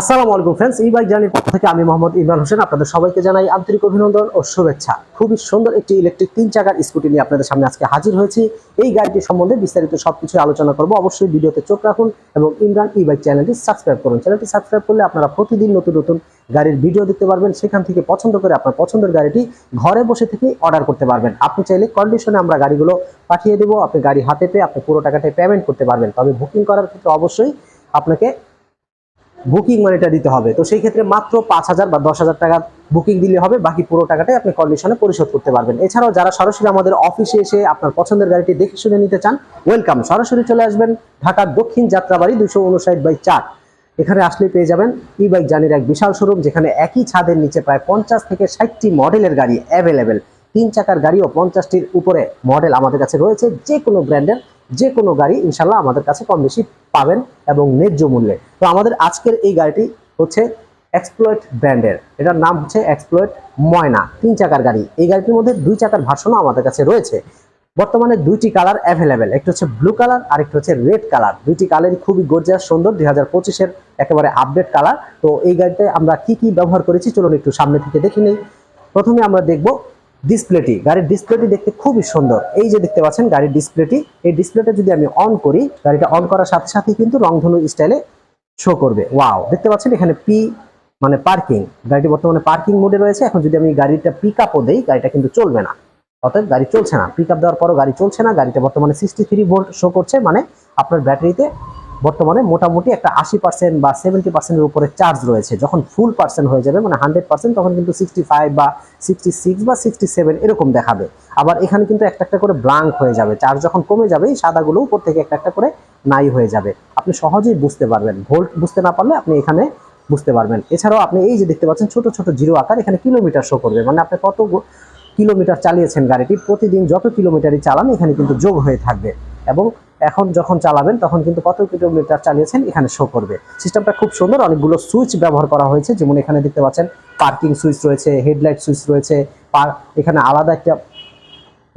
আসসালামু আলাইকুম ফ্রেন্ডস এই বাইক জার্নির পক্ষ থেকে আমি মোহাম্মদ ইমরান হোসেন আপনাদের সবাইকে জানাই আন্তরিক অভিনন্দন ও শুভেচ্ছা। খুবই সুন্দর একটি ইলেকট্রিক তিন চাকার স্কুটি নিয়ে আপনাদের সামনে আজকে হাজির হয়েছি। এই গাড়িটি সম্বন্ধে বিস্তারিত সবকিছু আলোচনা করব। অবশ্যই ভিডিওতে চোখ রাখুন এবং ইমরান ই বাইক চ্যানেলটি সাবস্ক্রাইব করুন। চ্যানেলটি সাবস্ক্রাইব করলে আপনারা প্রতিদিন নতুন নতুন গাড়ির ভিডিও দেখতে পারবেন। সেখান থেকে পছন্দ করে আপনার পছন্দের গাড়িটি ঘরে বসে থেকে অর্ডার করতে পারবেন। আপনি চাইলে কন্ডিশনে আমরা গাড়িগুলো পাঠিয়ে দেবো। আপনি গাড়ি হাতে পেয়ে আপনি পুরো টাকাটাই পেমেন্ট করতে পারবেন। তবে বুকিং করার ক্ষেত্রে অবশ্যই আপনাকে বুকিং মানিটা দিতে হবে। তো সেই ক্ষেত্রে মাত্র পাঁচ হাজার বা দশ হাজার টাকা বুকিং দিলে হবে, বাকি পুরো টাকাটাই আপনি কন্ডিশনে পরিশোধ করতে পারবেন। এছাড়াও যারা সরাসরি আমাদের অফিসে এসে আপনার পছন্দের গাড়িটি দেখে শুনে নিতে চান ওয়েলকাম সরাসরি চলে আসবেন ঢাকার দক্ষিণ যাত্রাবাড়ি দুশো উনষাট বাই চার। এখানে আসলেই পেয়ে যাবেন ই বাইক জানির এক বিশাল শোরুম যেখানে একই ছাদের নিচে প্রায় পঞ্চাশ থেকে ষাটটি মডেলের গাড়ি অ্যাভেলেবেল তিন চাকার গাড়িও পঞ্চাশটির উপরে মডেল আমাদের কাছে রয়েছে। যে কোনো ব্র্যান্ডের যে কোনো গাড়ি ইনশাল্লাহ আমাদের কাছে কম বেশি পাবেন এবং ন্যায্য মূল্যে। তো আমাদের আজকের এই গাড়িটি হচ্ছে এক্সপ্লয়েট ব্র্যান্ডের এটার নাম হচ্ছে এক্সপ্লয়েট ময়না, তিন চাকার গাড়ি। এই গাড়িটির মধ্যে দুই চাকার ভার্সনও আমাদের কাছে রয়েছে। বর্তমানে দুইটি কালার অ্যাভেলেবেল একটি হচ্ছে ব্লু কালার আর একটি হচ্ছে রেড কালার দুইটি কালারই খুবই গর্জিয়াস সুন্দর, দুই হাজার পঁচিশের একেবারে আপডেট কালার তো এই গাড়িতে আমরা কি কি ব্যবহার করেছি, চলুন একটু সামনে থেকে দেখে নিই। প্রথমে আমরা দেখব ডিসপ্লেটি গাড়ির ডিসপ্লেটি দেখতে খুবই সুন্দর। এই যে দেখতে পাচ্ছেন গাড়ির ডিসপ্লেটি এই ডিসপ্লেটা যদি আমি অন করি, গাড়িটা অন করার সাথে সাথে কিন্তু রংধনু স্টাইলে শো করবে। ওয়াও দেখতে পাচ্ছেন এখানে পি মানে পার্কিং গাড়িটি বর্তমানে পার্কিং মোডে রয়েছে। এখন যদি আমি গাড়িটা পিক আপও দিই, গাড়িটা কিন্তু চলবে না। অর্থাৎ গাড়ি চলছে না। পিক আপ দেওয়ার পরও গাড়ি চলছে না। গাড়িটা বর্তমানে সিক্সটি থ্রি ভোল্ট শো করছে। মানে আপনার ব্যাটারিতে বর্তমানে মোটামুটি একটা আশি পার্সেন্ট বা সেভেন্টি পার্সেন্টের উপরে চার্জ রয়েছে। যখন ফুল পার্সেন্ট হয়ে যাবে মানে হান্ড্রেড পার্সেন্ট তখন কিন্তু সিক্সটি ফাইভ বা সিক্সটি সিক্স বা সিক্সটি সেভেন এরকম দেখাবে। আবার এখানে কিন্তু একটা একটা করে ব্লাঙ্ক হয়ে যাবে। চার্জ যখন কমে যাবে, এই সাদাগুলো উপর থেকে একটা একটা করে নাই হয়ে যাবে। আপনি সহজেই বুঝতে পারবেন। ভোল্ট বুঝতে না পারলে আপনি এখানে বুঝতে পারবেন। এছাড়াও আপনি এই যে দেখতে পাচ্ছেন, ছোট ছোট জিরো আকার, এখানে কিলোমিটার শো করবে। মানে আপনি কত কিলোমিটার চালিয়েছেন গাড়িটি, প্রতিদিন যত কিলোমিটারই চালান, এখানে কিন্তু যোগ হয়ে থাকবে। এবং এখন যখন চালাবেন, তখন কিন্তু কত কিলোমিটার চালিয়েছেন এখানে শো করবে। সিস্টেমটা খুব সুন্দর, অনেকগুলো সুইচ ব্যবহার করা হয়েছে। যেমন এখানে দেখতে পাচ্ছেন পার্কিং সুইচ রয়েছে হেডলাইট সুইচ রয়েছে এখানে আলাদা একটা,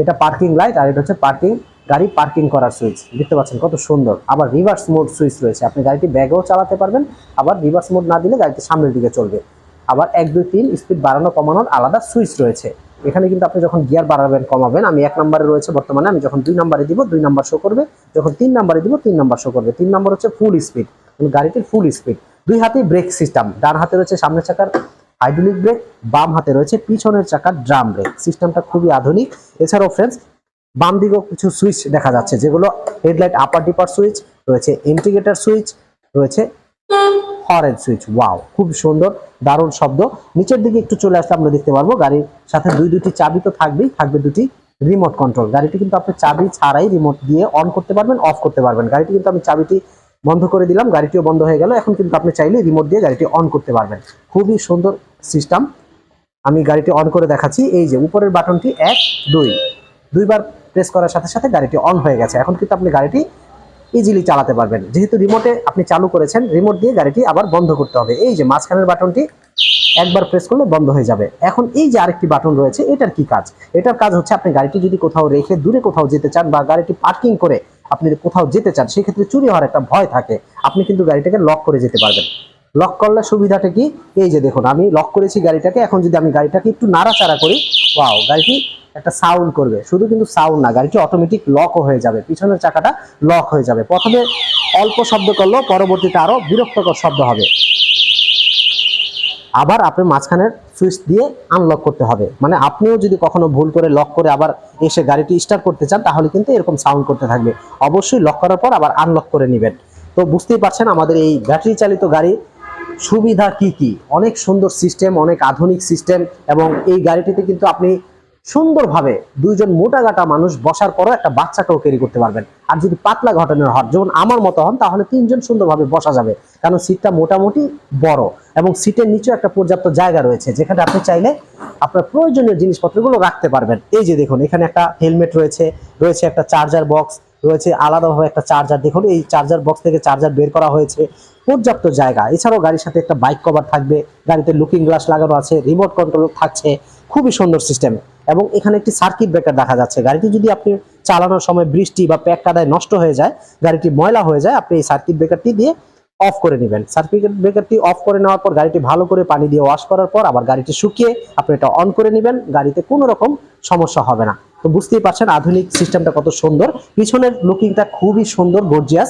এটা পার্কিং লাইট আর এটা হচ্ছে পার্কিং গাড়ি পার্কিং করার সুইচ দেখতে পাচ্ছেন কত সুন্দর। আবার রিভার্স মোড সুইচ রয়েছে। আপনি গাড়িটি ব্যাগেও চালাতে পারবেন, আবার রিভার্স মোড না দিলে গাড়িটি সামনের দিকে চলবে। আবার এক, দুই, তিন স্পিড বাড়ানো, কমানোর আলাদা সুইচ রয়েছে। এখানে কিন্তু আপনি যখন গিয়ার বাড়াবেন, কমাবেন, আমি এক নম্বরে রয়েছে বর্তমানে, আমি যখন দুই নম্বরে দিব, দুই নাম্বার শো করবে, যখন তিন নম্বরে দিব, তিন নাম্বার শো করবে। তিন নম্বর হচ্ছে ফুল স্পিড গাড়িটির ফুল স্পিড দুই হাতেই ব্রেক সিস্টেম ডান হাতে রয়েছে সামনের চাকার হাইড্রোলিক ব্রেক বাম হাতে রয়েছে পিছনের চাকার ড্রাম ব্রেক সিস্টেমটা খুবই আধুনিক। এছাড়াও ফ্রেন্ডস বাম দিকেও কিছু সুইচ দেখা যাচ্ছে, যেগুলো হেডলাইট আপার ডিপার সুইচ রয়েছে ইন্টিগ্রেটর সুইচ রয়েছে হরেন সুইচ ওয়াও খুব সুন্দর, দারুণ শব্দ। নিচের দিকে একটু চলে আসলে আমরা দেখতে পারব, গাড়ির সাথে দুই দুটি চাবি তো থাকবেই, থাকবে দুটি রিমোট কন্ট্রোল গাড়িটি কিন্তু আপনি চাবি ছাড়াই রিমোট দিয়ে অন করতে পারবেন অফ করতে পারবেন। গাড়িটি কিন্তু আমি চাবিটি বন্ধ করে দিলাম, গাড়িটিও বন্ধ হয়ে গেল। এখন কিন্তু আপনি চাইলে রিমোট দিয়ে গাড়িটি অন করতে পারবেন। খুবই সুন্দর সিস্টেম আমি গাড়িটি অন করে দেখাচ্ছি। এই যে উপরের বাটনটি এক, দুই। দুইবার প্রেস করার সাথে সাথে গাড়িটি অন হয়ে গেছে। এখন কিন্তু আপনি গাড়িটি ইজিলি চালাতে পারবেন। যেহেতু রিমোটে আপনি চালু করেছেন রিমোট দিয়ে গাড়িটি আবার বন্ধ করতে হবে। এই যে মাঝখানের বাটনটি একবার প্রেস করলে বন্ধ হয়ে যাবে। এখন এই যে আরেকটি বাটন রয়েছে, এটার কি কাজ? এটার কাজ হচ্ছে আপনি গাড়িটি যদি কোথাও রেখে দূরে কোথাও যেতে চান বা গাড়িটি পার্কিং করে আপনি কোথাও যেতে চান, সেক্ষেত্রে চুরি হওয়ার একটা ভয় থাকে। আপনি কিন্তু গাড়িটাকে লক করে যেতে পারবেন। লক করলে সুবিধাটা কি? এই যে দেখুন, আমি লক করেছি গাড়িটাকে, এখন যদি আমি গাড়িটাকে একটু নাড়াচাড়া করি ওয়াও গাড়িটি একটা সাউন্ড করবে। শুধু কিন্তু সাউন্ড না, গাড়িটি অটোমেটিক লকও হয়ে যাবে। পিছনের চাকাটা লক হয়ে যাবে। প্রথমে অল্প শব্দ করলেও পরবর্তীতে আরও বিরক্তকর শব্দ হবে। আবার আপনি মাঝখানের সুইচ দিয়ে আনলক করতে হবে। মানে আপনিও যদি কখনো ভুল করে লক করে আবার এসে গাড়িটি স্টার্ট করতে চান, তাহলে কিন্তু এরকম সাউন্ড করতে থাকবে। অবশ্যই লক করার পর আবার আনলক করে নেবেন। তো বুঝতেই পারছেন আমাদের এই ব্যাটারি চালিত গাড়ি সুবিধা কি কি? অনেক সুন্দর সিস্টেম অনেক আধুনিক সিস্টেম এবং এই গাড়িটিতে কিন্তু আপনি সুন্দরভাবে দুইজন মোটা গাটা মানুষ বসার পরও একটা বাচ্চাকেও ক্যারি করতে পারবেন। আর যদি পাতলা ঘটনার হন, যেমন আমার মতো হন, তাহলে তিনজন সুন্দরভাবে বসা যাবে। কারণ সিটটা মোটামুটি বড় এবং সিটের নিচেও একটা পর্যাপ্ত জায়গা রয়েছে, যেখানে আপনি চাইলে আপনার প্রয়োজনীয় জিনিসপত্রগুলো রাখতে পারবেন। এই যে দেখুন, এখানে একটা হেলমেট রয়েছে রয়েছে একটা চার্জার বক্স রয়েছে আলাদাভাবে একটা চার্জার দেখুন, এই চার্জার বক্স থেকে চার্জার বের করা হয়েছে। পর্যাপ্ত জায়গা। এছাড়াও গাড়ির সাথে একটা বাইক কভার থাকবে। গাড়িতে লুকিং গ্লাস লাগানো আছে রিমোট কন্ট্রোল থাকছে। খুবই সুন্দর সিস্টেম এবং এখানে একটি সার্কিট ব্রেকার দেখা যাচ্ছে। গাড়িটি যদি আপনি চালানোর সময় বৃষ্টি বা প্যাক কাদায় নষ্ট হয়ে যায়, গাড়িটি ময়লা হয়ে যায়, আপনি এই সার্কিট ব্রেকারটি দিয়ে অফ করে নেবেন। সার্কিট ব্রেকারটি অফ করে নেওয়ার পর গাড়িটি ভালো করে পানি দিয়ে ওয়াশ করার পর আবার গাড়িটি শুকিয়ে আপনি এটা অন করে নেবেন, গাড়িতে কোনো রকম সমস্যা হবে না। তো বুঝতেই পারছেন আধুনিক সিস্টেমটা কত সুন্দর। পিছনের লুকিংটা খুবই সুন্দর গর্জিয়াস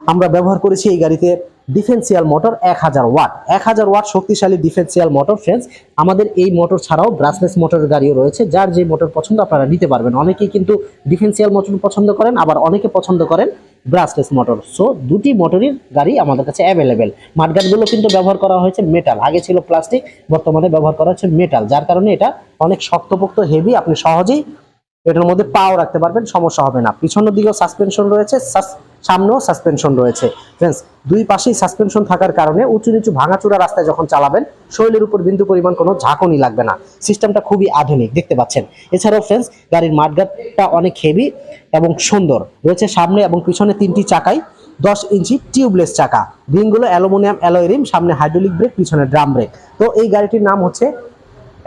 আমরা ব্যবহার করেছি এই গাড়িতে ডিফেন্সিয়াল মোটর এক হাজার ওয়াট। এক হাজার ওয়াট শক্তিশালী ডিফেন্সিয়াল মোটর ফ্রেন্ডস আমাদের এই মোটর ছাড়াও ব্রাসলেস মোটরের গাড়িও রয়েছে, যার যে মোটর পছন্দ আপনারা নিতে পারবেন। অনেকেই কিন্তু ডিফেন্সিয়াল মোটর পছন্দ করেন, আবার অনেকে পছন্দ করেন ব্রাসলেস মোটর। সো দুটি মোটরের গাড়ি আমাদের কাছে অ্যাভেলেবেল মাঠগাটগুলো কিন্তু ব্যবহার করা হয়েছে মেটাল আগে ছিল প্লাস্টিক বর্তমানে ব্যবহার করা হচ্ছে মেটাল যার কারণে এটা অনেক শক্তপোক্ত হেভি আপনি সহজেই এটার মধ্যে পাও রাখতে পারবেন, সমস্যা হবে না। পিছনের দিকেও সাসপেনশন রয়েছে সামনেও সাসপেনশন রয়েছে। ফ্রেন্ডস দুই পাশেই সাসপেনশন থাকার কারণে উঁচু নিচু ভাঙাচোরা রাস্তায় যখন চালাবেন শরীরের উপর বিন্দু পরিমাণ কোনো ঝাঁকুনি লাগবে না। সিস্টেমটা খুবই আধুনিক, দেখতে পাচ্ছেন। এছাড়াও ফ্রেন্ডস গাড়ির মাঠগাটটা অনেক হেভি এবং সুন্দর। রয়েছে সামনে এবং পিছনে তিনটি চাকাই, দশ ইঞ্চি টিউবলেস চাকা। রিংগুলো অ্যালুমিনিয়াম অ্যালয় রিম, সামনে হাইড্রোলিক ব্রেক পিছনে ড্রাম ব্রেক তো এই গাড়িটির নাম হচ্ছে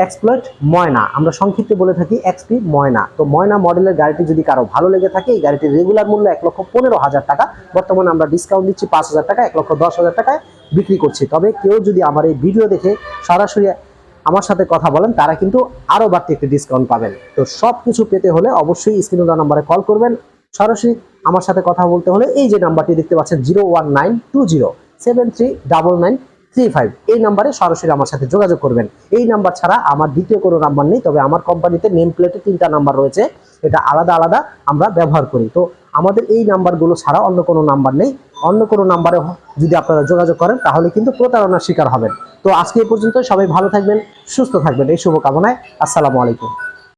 এক্সপ্লয়েট ময়না। আমরা সংক্ষিপ্তে বলে থাকি এক্সপি ময়না। তো ময়না মডেলের গাড়িটি যদি কারও ভালো লেগে থাকে, এই গাড়িটির রেগুলার মূল্য এক লক্ষ পনেরো হাজার টাকা। বর্তমানে আমরা ডিসকাউন্ট দিচ্ছি পাঁচ হাজার টাকা, এক লক্ষ দশ হাজার টাকায় বিক্রি করছি। তবে কেউ যদি আমার এই ভিডিও দেখে সরাসরি আমার সাথে কথা বলেন, তারা কিন্তু আরও বাড়তি একটি ডিসকাউন্ট পাবেন। তো সব কিছু পেতে হলে অবশ্যই স্ক্রিনে দেওয়া নাম্বারে কল করবেন। সরাসরি আমার সাথে কথা বলতে হলে এই যে নাম্বারটি দেখতে পাচ্ছেন zero one nine two zero seven three double nine three five. এই নাম্বারে সরাসরি আমার সাথে যোগাযোগ করবেন। এই নাম্বার ছাড়া আমার দ্বিতীয় কোনো নাম্বার নেই, তবে আমার কোম্পানিতে নেম প্লেটে তিনটা নাম্বার রয়েছে। এটা আলাদা আলাদা আমরা ব্যবহার করি। তো আমাদের এই নাম্বারগুলো ছাড়া অন্য কোনো নাম্বার নেই। অন্য কোনো নাম্বারে যদি আপনারা যোগাযোগ করেন, তাহলে কিন্তু প্রতারণার শিকার হবেন। তো আজকে এই পর্যন্ত সবাই ভালো থাকবেন, সুস্থ থাকবেন। এই শুভকামনায় আসসালামু আলাইকুম।